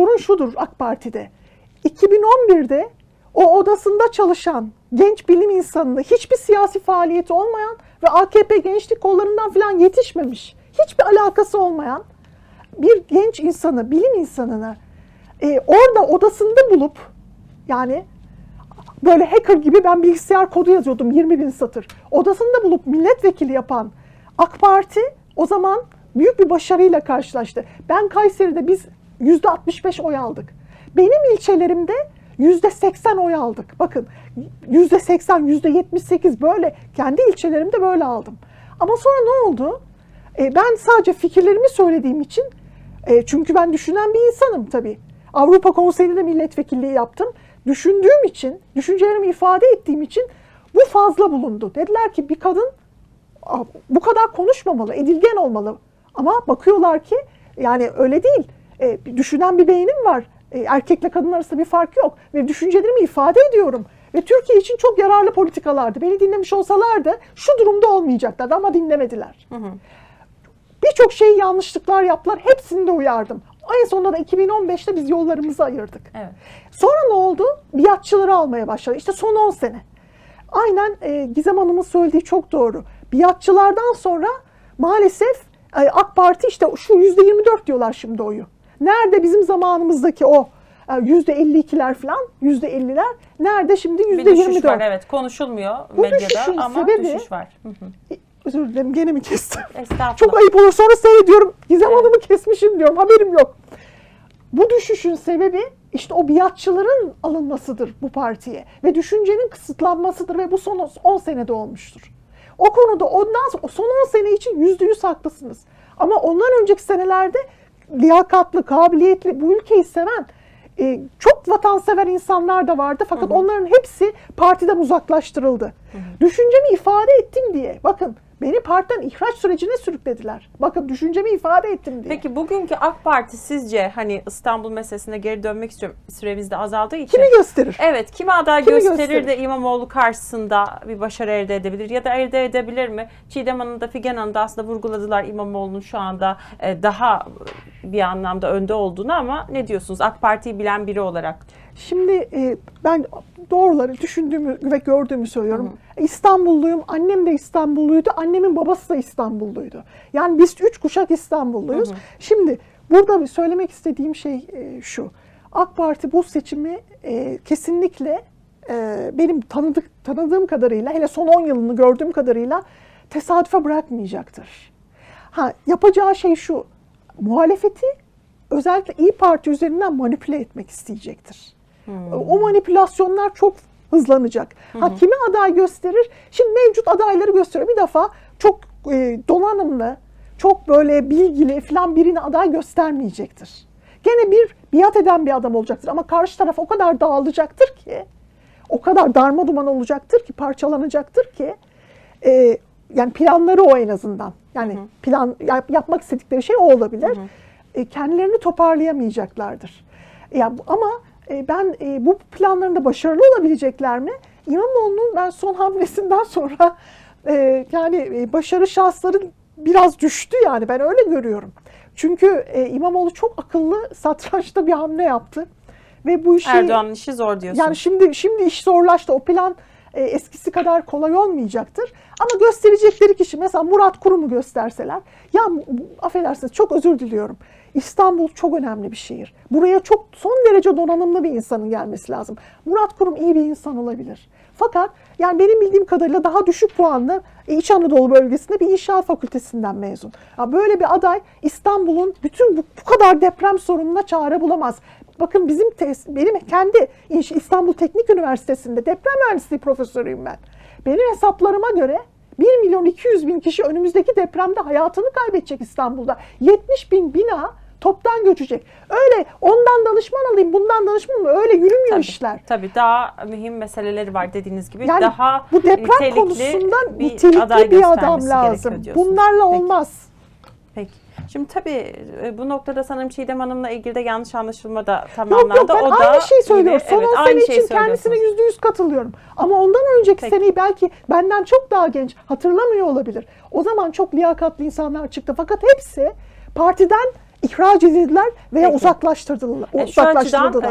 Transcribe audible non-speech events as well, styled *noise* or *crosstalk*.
sorun şudur AK Parti'de. 2011'de o odasında çalışan genç bilim insanını hiçbir siyasi faaliyeti olmayan ve AKP gençlik kollarından falan yetişmemiş, hiçbir alakası olmayan bir genç insanı, bilim insanını e, orada odasında bulup yani böyle hacker gibi ben bilgisayar kodu yazıyordum 20 bin satır. Odasında bulup milletvekili yapan AK Parti o zaman büyük bir başarıyla karşılaştı. Ben Kayseri'de biz %65 oy aldık. Benim ilçelerimde %80 oy aldık. Bakın %80, %78 böyle kendi ilçelerimde böyle aldım. Ama sonra ne oldu? E, ben sadece fikirlerimi söylediğim için e, çünkü ben düşünen bir insanım tabii. Avrupa Konseyi'nde milletvekilliği yaptım. Düşündüğüm için, düşüncelerimi ifade ettiğim için bu fazla bulundu. Dediler ki bir kadın "Aa, bu kadar konuşmamalı, edilgen olmalı. Ama bakıyorlar ki yani öyle değil. E, düşünen bir beynim var. E, erkekle kadın arasında bir fark yok. Ve düşüncelerimi ifade ediyorum. Ve Türkiye için çok yararlı politikalardı. Beni dinlemiş olsalardı şu durumda olmayacaklardı ama dinlemediler. Birçok şeyi yanlışlıklar yaptılar. Hepsini de uyardım. En sonunda da 2015'te biz yollarımızı ayırdık. Evet. Sonra ne oldu? Biatçıları almaya başladı. İşte son 10 sene. Aynen e, Gizem Hanım'ın söylediği çok doğru. Biatçılardan sonra maalesef e, AK Parti işte şu %24 diyorlar şimdi oyu. Nerede bizim zamanımızdaki o e, %52'ler falan, %50'ler? Nerede şimdi Bir düşüş var %24? evet konuşulmuyor Bu medyada ama sebebi- düşüş var. Hı hı. Özür dilerim gene mi kestim? Estağfurullah. Çok ayıp olur. Sonra seyrediyorum. Gizem Evet. Hanım'ı kesmişim diyorum. Haberim yok. Bu düşüşün sebebi işte o biatçıların alınmasıdır bu partiye. Ve düşüncenin kısıtlanmasıdır ve bu son 10 senede olmuştur. O konuda ondan sonra, son 10 sene için yüzde yüz haklısınız. Ama ondan önceki senelerde liyakatlı, kabiliyetli, bu ülkeyi seven e, çok vatansever insanlar da vardı. Fakat onların hepsi partiden uzaklaştırıldı. Düşüncemi ifade ettim diye. Bakın beni partiden ihraç sürecine sürüklediler. Bakın düşüncemi ifade ettim diye. Peki bugünkü AK Parti sizce hani İstanbul meselesine geri dönmek istiyorum süremiz de azaldığı için. Kimi gösterir? Evet, kimi aday Kimi gösterir, gösterir? de İmamoğlu karşısında bir başarı elde edebilir ya da elde edebilir mi? Çiğdem Hanım da Figen Hanım da aslında vurguladılar İmamoğlu'nun şu anda e, daha bir anlamda önde olduğunu ama ne diyorsunuz AK Parti'yi bilen biri olarak? Şimdi e, ben doğruları düşündüğümü ve gördüğümü söylüyorum. İstanbulluyum. Annem de İstanbulluydu. Annemin babası da İstanbulluydu. Yani biz üç kuşak İstanbulluyuz. Şimdi burada söylemek istediğim şey e, şu. AK Parti bu seçimi e, kesinlikle e, benim tanıdık tanıdığım kadarıyla hele son 10 yılını gördüğüm kadarıyla tesadüfe bırakmayacaktır. Ha yapacağı şey şu. Muhalefeti özellikle İyi Parti üzerinden manipüle etmek isteyecektir. O manipülasyonlar çok hızlanacak. Ha kimi aday gösterir? Şimdi mevcut adayları gösteriyor. Bir defa çok e, donanımlı, çok böyle bilgili falan birini aday göstermeyecektir. Gene bir biat eden bir adam olacaktır ama karşı taraf o kadar dağılacaktır ki, o kadar darma duman olacaktır ki, parçalanacaktır ki, e, yani planları o en azından. Yani plan yap- yapmak istedikleri şey o olabilir. E, kendilerini toparlayamayacaklardır. Ya ama ben e, bu planlarında başarılı olabilecekler mi? İmamoğlu'nun ben son hamlesinden *laughs* sonra e, yani e, başarı şansları biraz düştü yani ben öyle görüyorum. Çünkü e, İmamoğlu çok akıllı satrançta bir hamle yaptı ve bu işi Erdoğan'ın işi zor diyorsunuz. yani şimdi şimdi iş zorlaştı. O plan e, eskisi kadar kolay olmayacaktır. Ama gösterecekleri kişi mesela Murat Kurum'u gösterseler ya affedersiniz çok özür diliyorum. İstanbul çok önemli bir şehir. Buraya çok son derece donanımlı bir insanın gelmesi lazım. Murat Kurum iyi bir insan olabilir. Fakat yani benim bildiğim kadarıyla daha düşük puanlı e, İç Anadolu bölgesinde bir inşaat fakültesinden mezun. Ya böyle bir aday İstanbul'un bütün bu, bu kadar deprem sorununa çare bulamaz. Bakın bizim tes- benim kendi İstanbul Teknik Üniversitesi'nde deprem mühendisliği profesörüyüm ben. Benim hesaplarıma göre 1 milyon 200 bin kişi önümüzdeki depremde hayatını kaybedecek İstanbul'da. 70 bin bina toptan göçecek. Öyle ondan danışman alayım, bundan danışman mı? Öyle yürümüyor Tabii, işler. Tabii daha mühim meseleleri var dediğiniz gibi. Yani daha bu deprem konusundan bir nitelikli bir adam lazım. Bunlarla Peki. olmaz. Peki. Şimdi tabii e, bu noktada sanırım Çiğdem Hanım'la ilgili de yanlış anlaşılma da Yok tamamlandı. yok ben o da aynı şeyi söylüyorum. yine- Son 10 evet, sene aynı şeyi için kendisine yüzde yüz katılıyorum. Ama ondan önceki Peki. seneyi belki benden çok daha genç hatırlamıyor olabilir. O zaman çok liyakatli insanlar çıktı. Fakat hepsi partiden ihraç edildiler veya Peki. uzaklaştırdılar. E, şu açıdan.